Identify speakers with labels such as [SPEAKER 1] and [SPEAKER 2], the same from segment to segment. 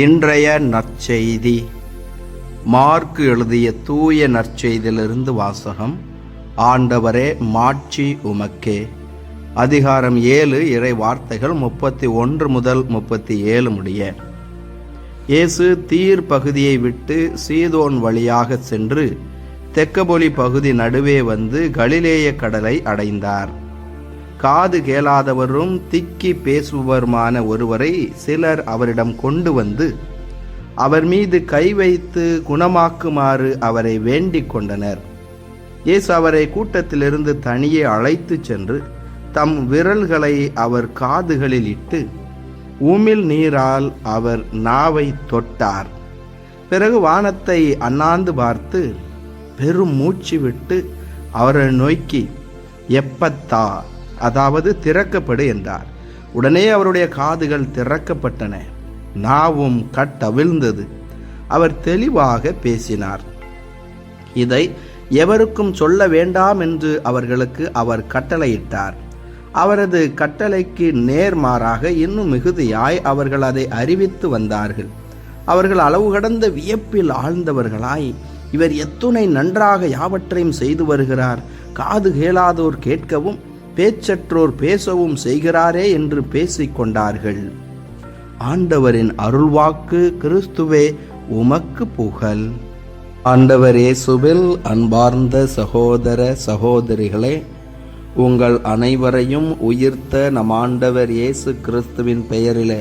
[SPEAKER 1] இன்றைய நற்செய்தி. மார்க்கு எழுதிய தூய நற்செய்தியிலிருந்து வாசகம் ஆண்டவரே மாட்சி உமக்கே. அதிகாரம் ஏழு இறை வார்த்தைகள் முப்பத்தி ஒன்று முதல் முப்பத்தி ஏழு முடிய. இயேசு தீர் பகுதியை விட்டு சீதோன் வழியாக சென்று தெக்கபொலி பகுதி நடுவே வந்து கலிலேய கடலை அடைந்தார். காது கேளாதவரும் திக்கி பேசுபவருமான ஒருவரை சிலர் அவரிடம் கொண்டு வந்து அவர் மீது கை வைத்து குணமாக்குமாறு அவரை வேண்டிக் கொண்டனர். இயேசு அவரை கூட்டத்திலிருந்து தனியே அழைத்துச் சென்று தம் விரல்களை அவர் காதுகளில் இட்டு உமிழ் நீரால் அவர் நாவை தொட்டார். பிறகு வானத்தை அண்ணாந்து பார்த்து பெரும் மூச்சு விட்டு அவரை நோக்கி எப்பத்தா அதாவது திறக்கப்படு என்றார். உடனே அவருடைய காதுகள் திறக்கப்பட்டன. நாவும் கட்டவிழ்ந்தது. அவர் தெளிவாக பேசினார். இதை எவருக்கும் சொல்ல வேண்டாம் என்று அவர்களுக்கு அவர் கட்டளையிட்டார். அவரது கட்டளைக்கு நேர்மாறாக இன்னும் மிகுதியாய் அவர்கள் அதை அறிவித்து வந்தார்கள். அவர்கள் அளவு கடந்த வியப்பில் ஆழ்ந்தவர்களாய் இவர் எத்துணை நன்றாக யாவற்றையும் செய்து வருகிறார். காது கேளாதோர் கேட்கவும் பேச்சற்றோர் பேசவும் செய்கிறாரே என்று பேசிக்கொண்டார்கள். ஆண்டவரின் அருள்வாக்கு கிறிஸ்துவே உமக்கு புகழ். ஆண்டவர் இயேசுவில் அன்பார்ந்த சகோதர சகோதரிகளே உங்கள் அனைவரையும் உயிர்த்த நம் ஆண்டவர் இயேசு கிறிஸ்துவின் பெயரிலே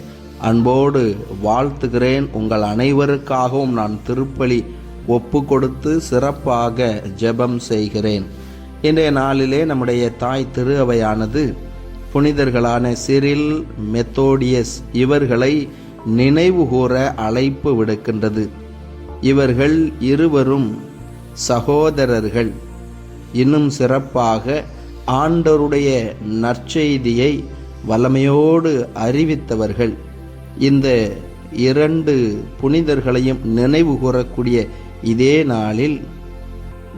[SPEAKER 1] அன்போடு வாழ்த்துகிறேன். உங்கள் அனைவருக்காகவும் நான் திருப்பலி ஒப்பு கொடுத்து சிறப்பாக ஜெபம் செய்கிறேன். இன்றைய நாளிலே நம்முடைய தாய் திரு அவையானது புனிதர்களான சிரில் மெத்தோடியஸ் இவர்களை நினைவு கூற அழைப்பு விடுக்கின்றது. இவர்கள் இருவரும் சகோதரர்கள். இன்னும் சிறப்பாக ஆண்டருடைய நற்செய்தியை வல்லமையோடு அறிவித்தவர்கள். இந்த இரண்டு புனிதர்களையும் நினைவு கூறக்கூடிய இதே நாளில்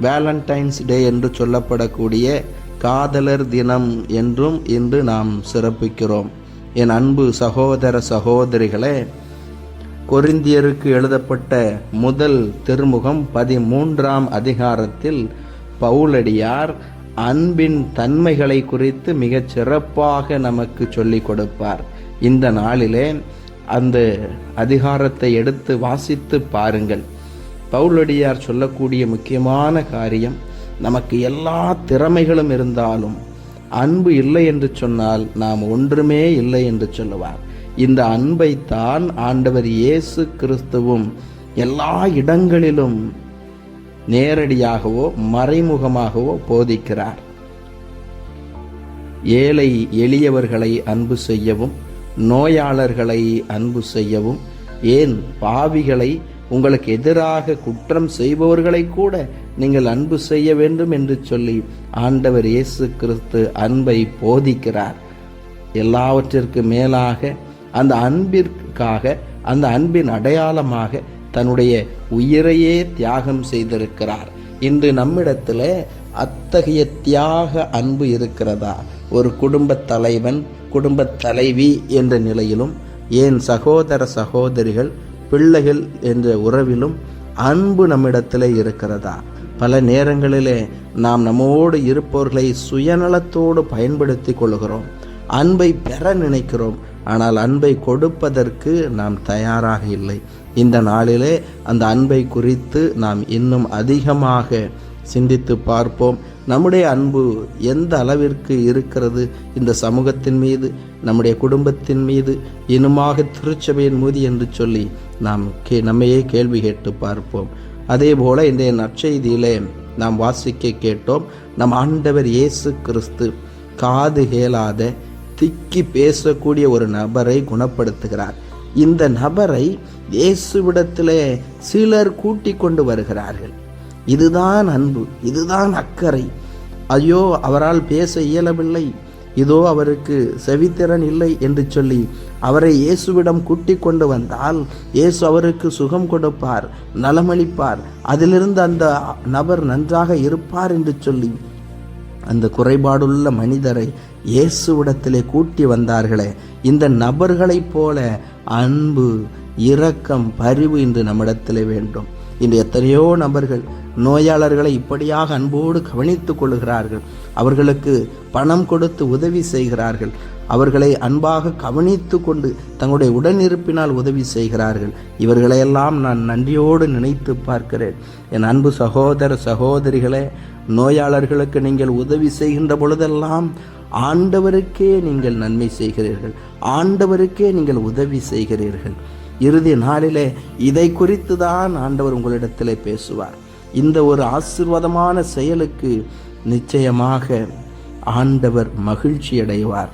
[SPEAKER 1] வேலண்டைன்ஸ் டே என்று சொல்லப்படக்கூடிய காதலர் தினம் என்றும் இன்று நாம் சிறப்பிக்கிறோம். என் அன்பு சகோதர சகோதரிகளே கொரிந்தியருக்கு எழுதப்பட்ட முதல் திருமுகம் பதிமூன்றாம் அதிகாரத்தில் பவுலடியார் அன்பின் தன்மைகளை குறித்து மிகச் சிறப்பாக நமக்கு சொல்லிக் கொடுப்பார். இந்த நாளிலே அந்த அதிகாரத்தை எடுத்து வாசித்து பாருங்கள். பவுலடியார் சொல்லக்கூடிய முக்கியமான காரியம் நமக்கு எல்லா திறமைகளும் இருந்தாலும் அன்பு இல்லை என்று சொன்னால் நாம் ஒன்றுமே இல்லை என்று சொல்லுவார். இந்த அன்பைத்தான் ஆண்டவர் இயேசு கிறிஸ்துவும் எல்லா இடங்களிலும் நேரடியாகவோ மறைமுகமாகவோ போதிக்கிறார். ஏழை எளியவர்களை அன்பு செய்யவும் நோயாளர்களை அன்பு செய்யவும் ஏன் பாவிகளை உங்களுக்கு எதிராக குற்றம் செய்பவர்களை கூட நீங்கள் அன்பு செய்ய வேண்டும் என்று சொல்லி ஆண்டவர் இயேசு கிறிஸ்து அன்பை போதிக்கிறார். எல்லாவற்றிற்கு மேலாக அந்த அன்பிற்காக அந்த அன்பின் அடையாளமாக தன்னுடைய உயிரையே தியாகம் செய்திருக்கிறார். இன்று நம்மிடத்தில் அத்தகைய தியாக அன்பு இருக்கிறதா? ஒரு குடும்ப தலைவன் குடும்ப தலைவி என்ற நிலையிலும் ஏன் சகோதர சகோதரிகள் பிள்ளைகள் என்ற உறவிலும் அன்பு நம்மிடத்தில் இருக்கிறதா? பல நேரங்களிலே நாம் நம்மோடு இருப்பவர்களை சுயநலத்தோடு பயன்படுத்தி கொள்கிறோம். அன்பை பெற நினைக்கிறோம். ஆனால் அன்பை கொடுப்பதற்கு நாம் தயாராக இல்லை. இந்த நாளிலே அந்த அன்பை குறித்து நாம் இன்னும் அதிகமாக சிந்தித்து பார்ப்போம். நம்முடைய அன்பு எந்த அளவிற்கு இருக்கிறது இந்த சமூகத்தின் மீது நம்முடைய குடும்பத்தின் மீது இனமாக திருச்சபையின் மீது என்று சொல்லி நாம் கே நம்மையே கேள்வி கேட்டு பார்ப்போம். அதே போல இன்றைய நற்செய்தியிலே நாம் வாசிக்க கேட்டோம் நம் ஆண்டவர் இயேசு கிறிஸ்து காது கேளாத திக்கி பேசக்கூடிய ஒரு நபரை குணப்படுத்துகிறார். இந்த நபரை இயேசுவிடத்திலே சிலர் கூட்டிக் கொண்டு வருகிறார்கள். இதுதான் அன்பு இதுதான் அக்கறை. ஐயோ அவரால் பேச இயலவில்லை. இதோ அவருக்கு செவித்திறன் இல்லை என்று சொல்லி அவரை இயேசுவிடம் கூட்டிக் கொண்டு வந்தால் இயேசு அவருக்கு சுகம் கொடுப்பார் நலமளிப்பார். அதிலிருந்து அந்த நபர் நன்றாக இருப்பார் என்று சொல்லி அந்த குறைபாடுள்ள மனிதரை இயேசுவிடத்திலே கூட்டி வந்தார்களே. இந்த நபர்களைப் போல அன்பு இரக்கம் பரிவு இன்று நம்மிடத்தில் வேண்டும். இன்று எத்தனையோ நபர்கள் நோயாளர்களை இப்படியாக அன்போடு கவனித்துக் கொள்கிறார்கள். அவர்களுக்கு பணம் கொடுத்து உதவி செய்கிறார்கள். அவர்களை அன்பாக கவனித்து கொண்டு தங்களுடைய உடனிருப்பினால் உதவி செய்கிறார்கள். இவர்களையெல்லாம் நான் நன்றியோடு நினைத்து பார்க்கிறேன். என் அன்பு சகோதர சகோதரிகளே நோயாளர்களுக்கு நீங்கள் உதவி செய்கின்ற பொழுதெல்லாம் ஆண்டவருக்கே நீங்கள் நன்மை செய்கிறீர்கள். ஆண்டவருக்கே நீங்கள் உதவி செய்கிறீர்கள். இறுதி நாளிலே இதை குறித்து தான் ஆண்டவர் உங்களிடத்திலே பேசுவார். இந்த ஒரு ஆசிர்வாதமான செயலுக்கு நிச்சயமாக ஆண்டவர் மகிழ்ச்சி அடைவார்.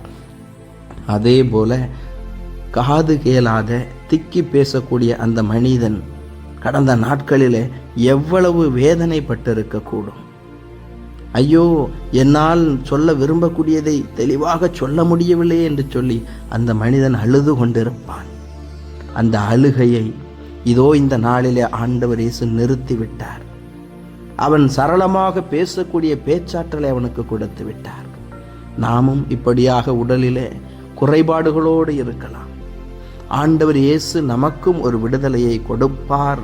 [SPEAKER 1] அதே போல காது கேளாத திக்கி பேசக்கூடிய அந்த மனிதன் கடந்த நாட்களிலே எவ்வளவு வேதனைப்பட்டிருக்கக்கூடும். ஐயோ என்னால் சொல்ல விரும்பக்கூடியதை தெளிவாக சொல்ல முடியவில்லை என்று சொல்லி அந்த மனிதன் அழுது கொண்டிருப்பான். அந்த அழுகையை இதோ இந்த நாளிலே ஆண்டவர் இயேசு நிறுத்திவிட்டார். அவன் சரளமாக பேசக்கூடிய பேச்சாற்றலை அவனுக்கு கொடுத்து விட்டார். நாமும் இப்படியாக உடலிலே குறைபாடுகளோடு இருக்கலாம். ஆண்டவர் இயேசு நமக்கும் ஒரு விடுதலையை கொடுப்பார்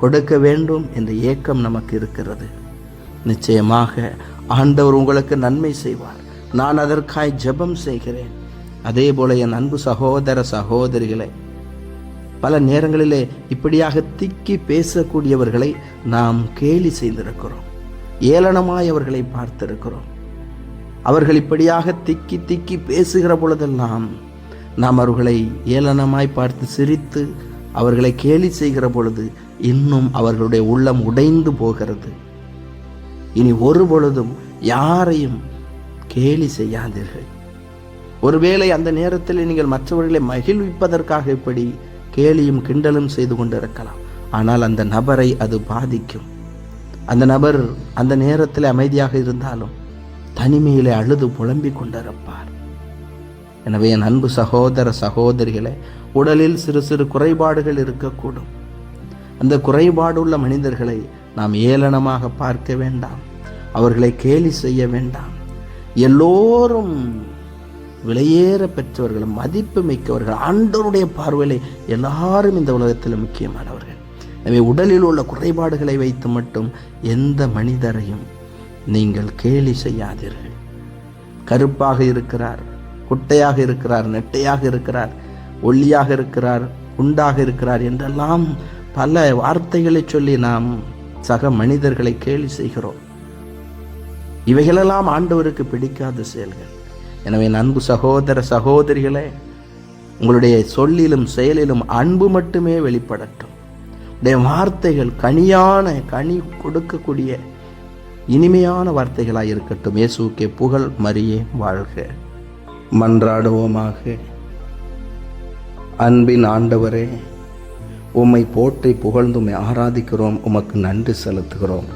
[SPEAKER 1] கொடுக்க வேண்டும் என்ற ஏக்கம் நமக்கு இருக்கிறது. நிச்சயமாக ஆண்டவர் உங்களுக்கு நன்மை செய்வார். நான் அதற்காய் ஜெபம் செய்கிறேன். அதே போல என் அன்பு சகோதர சகோதரிகளை பல நேரங்களிலே இப்படியாக திக்கி பேசக்கூடியவர்களை நாம் கேலி செய்திருக்கிறோம். ஏளனமாய் அவர்களை பார்த்திருக்கிறோம். அவர்கள் இப்படியாக திக்கி திக்கி பேசுகிற பொழுதெல்லாம் நாம் அவர்களை ஏளனமாய் பார்த்து சிரித்து அவர்களை கேலி செய்கிற பொழுது இன்னும் அவர்களுடைய உள்ளம் உடைந்து போகிறது. இனி ஒரு பொழுதும் யாரையும் கேலி செய்யாதீர்கள். ஒருவேளை அந்த நேரத்தில் நீங்கள் மற்றவர்களை மகிழ்விப்பதற்காக இப்படி கேலியும் கிண்டலும் செய்து கொண்டிருக்கலாம். ஆனால் அந்த நபரை அது பாதிக்கும். அந்த நபர் அந்த நேரத்தில் அமைதியாக இருந்தாலும் தனிமையிலே அழுது புலம்பிக் கொண்டிருப்பார். எனவே என் அன்பு சகோதர சகோதரிகளே உடலில் சிறு சிறு குறைபாடுகள் இருக்கக்கூடும். அந்த குறைபாடுள்ள மனிதர்களை நாம் ஏளனமாக பார்க்க வேண்டாம். அவர்களை கேலி செய்ய வேண்டாம். எல்லோரும் விலையேற பெற்றவர்கள் மதிப்பு மிக்கவர்கள் ஆண்டவருடைய பார்வையில் எல்லாரும் இந்த உலகத்தில் முக்கியமானவர்கள். எனவே உடலில் உள்ள குறைபாடுகளை வைத்து மட்டும் எந்த மனிதரையும் நீங்கள் கேலி செய்யாதீர்கள். கருப்பாக இருக்கிறார் குட்டையாக இருக்கிறார் நெட்டையாக இருக்கிறார் ஒல்லியாக இருக்கிறார் குண்டாக இருக்கிறார் என்றெல்லாம் பல வார்த்தைகளை சொல்லி நாம் சக மனிதர்களை கேலி செய்கிறோம். இவைகளெல்லாம் ஆண்டவருக்கு பிடிக்காத செயல்கள். எனவே அன்பு சகோதர சகோதரிகளே உங்களுடைய சொல்லிலும் செயலிலும் அன்பு மட்டுமே வெளிப்படட்டும். உடைய வார்த்தைகள் கனியான கனி கொடுக்கக்கூடிய இனிமையான வார்த்தைகளாக இருக்கட்டும். இயேசுக்கே புகழ் மரியே வாழ்க. மன்றாடுவோமாக. அன்பின் ஆண்டவரே உம்மை போற்றி புகழ்ந்து உம்மை ஆராதிக்கிறோம். உமக்கு நன்றி செலுத்துகிறோம்.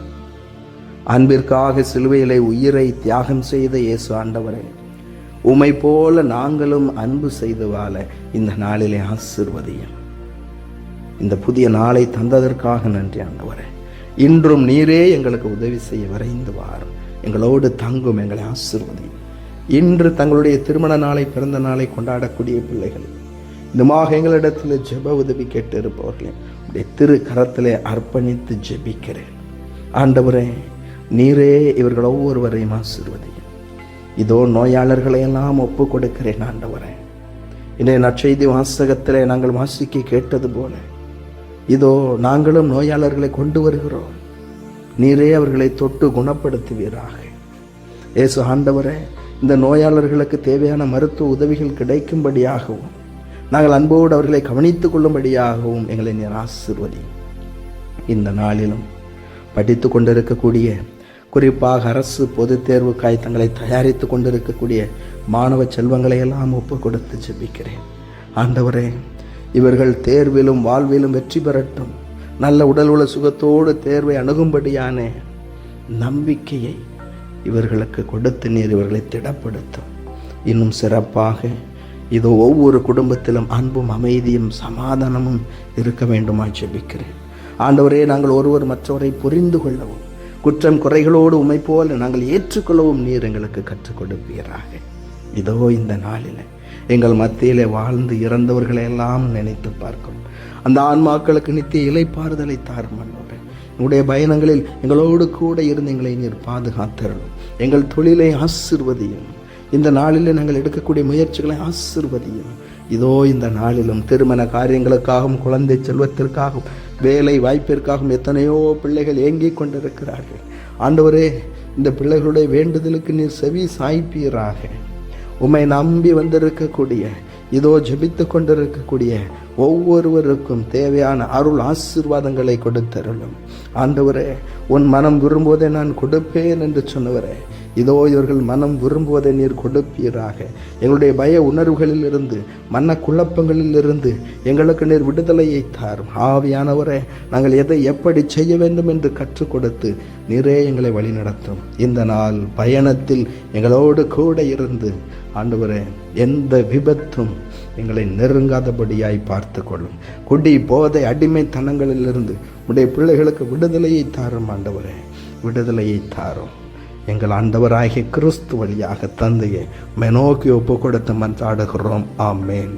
[SPEAKER 1] அன்பிற்காக சிலுவையிலே உயிரை தியாகம் செய்த இயேசு ஆண்டவரே உமை போல நாங்களும் அன்பு செய்து வாழ இந்த நாளிலே ஆசிர்வதியும். இந்த புதிய நாளை தந்ததற்காக நன்றி ஆண்டவரே. இன்றும் நீரே எங்களுக்கு உதவி செய்ய விரைந்து வாரும் எங்களோடு தங்கும் எங்களை ஆசிர்வதியும் இன்று தங்களுடைய திருமண நாளை பிறந்த நாளை கொண்டாடக்கூடிய பிள்ளைகள் இந்தமாக எங்களிடத்தில் ஜெப உதவி கேட்டு இருப்பவர்களே உடைய திரு கரத்திலே அர்ப்பணித்து ஜெபிக்கிறேன். ஆண்டவரே நீரே இவர்கள் ஒவ்வொருவரையும் ஆசிர்வதி. இதோ நோயாளர்களை எல்லாம் ஒப்பு கொடுக்கிறேன் ஆண்டவரே. இன்றைய நற்செய்தி வாசகத்திலே நாங்கள் வாசிக்க கேட்டது போல இதோ நாங்களும் நோயாளர்களை கொண்டு வருகிறோம். நீரே அவர்களை தொட்டு குணப்படுத்துவீராக. இயேசு ஆண்டவரே இந்த நோயாளர்களுக்கு தேவையான மருத்துவ உதவிகள் கிடைக்கும்படியாகவும் நாங்கள் அன்போடு அவர்களை கவனித்துக் கொள்ளும்படியாகவும் எங்களை நீர் ஆசிர்வதி. இந்த நாளிலும் படித்து கொண்டிருக்கக்கூடிய குறிப்பாக அரசு பொதுத் தேர்வுக்காய் தங்களை தயாரித்து கொண்டிருக்கக்கூடிய மாணவ செல்வங்களை எல்லாம் ஒப்பு கொடுத்து ஜெபிக்கிறேன். ஆண்டவரே இவர்கள் தேர்விலும் வாழ்விலும் வெற்றி பெறட்டும். நல்ல உடல் உள்ள சுகத்தோடு தேர்வை அணுகும்படியான நம்பிக்கையை இவர்களுக்கு கொடுத்து நீர் இவர்களை திடப்படுத்தும். இன்னும் சிறப்பாக இதோ ஒவ்வொரு குடும்பத்திலும் அன்பும் அமைதியும் சமாதானமும் இருக்க வேண்டுமா ஜெபிக்கிறேன். ஆண்டவரே நாங்கள் ஒருவர் மற்றவரை புரிந்து கொள்ளவும் குற்றம் குறைகளோடு உமை போல நாங்கள் ஏற்றுக்கொள்ளவும் நீர் எங்களுக்கு கற்றுக் கொடுப்பீராக. இதோ இந்த நாளில் எங்கள் மத்தியிலே வாழ்ந்து இறந்தவர்களை எல்லாம் நினைத்து பார்க்கிறோம். அந்த ஆன்மாக்களுக்கு நித்திய இலைப்பாறுதலை தாரும் ஆண்டவரே உங்களுடைய பயணங்களில் எங்களோடு கூட இருந்து எங்களை நீர் பாதுகாத்தரணும் எங்கள் தொழிலை ஆசிர்வதியும். இந்த நாளில் நாங்கள் எடுக்கக்கூடிய முயற்சிகளை ஆசிர்வதியும். இதோ இந்த நாளிலும் திருமண காரியங்களுக்காகவும் குழந்தை செல்வத்திற்காகவும் வேலை வாய்ப்பிற்காகவும் எத்தனையோ பிள்ளைகள் ஏங்கிக் கொண்டிருக்கிறார்கள். ஆண்டவரே இந்த பிள்ளைகளுடைய வேண்டுதலுக்கு நீர் செவி சாய்ப்பீராக. உம்மை நம்பி வந்திருக்கக்கூடிய இதோ ஜபித்து கொண்டிருக்கக்கூடிய ஒவ்வொருவருக்கும் தேவையான அருள் ஆசீர்வாதங்களை கொடுத்தருளும். ஆண்டவரே உன் மனம் விரும்புவதை நான் கொடுப்பேன் என்று சொன்னவரே இதோ இவர்கள் மனம் விரும்புவதை நீர் கொடுப்பீராக. எங்களுடைய பய உணர்வுகளிலிருந்து மன குழப்பங்களிலிருந்து எங்களுக்கு நீர் விடுதலையை தாரும். ஆவியானவரே நாங்கள் எதை எப்படி செய்ய வேண்டும் என்று கற்றுக் கொடுத்து நீரே எங்களை வழிநடத்தும். இந்த நாள் பயணத்தில் எங்களோடு கூட இருந்து ஆண்டவரே எந்த விபத்தும் எங்களை நெருங்காதபடியாய் பார்த்து கொள்ளும் குடி போதை அடிமைத்தனங்களிலிருந்து உடைய பிள்ளைகளுக்கு விடுதலையை தாரும் ஆண்டவரே விடுதலையை தாரும். எங்கள் ஆண்டவராகிய கிறிஸ்து வழியாக தந்தையை மெனோக்கி ஒப்பு கொடுத்து மன்றாடுகிறோம். ஆமேன்.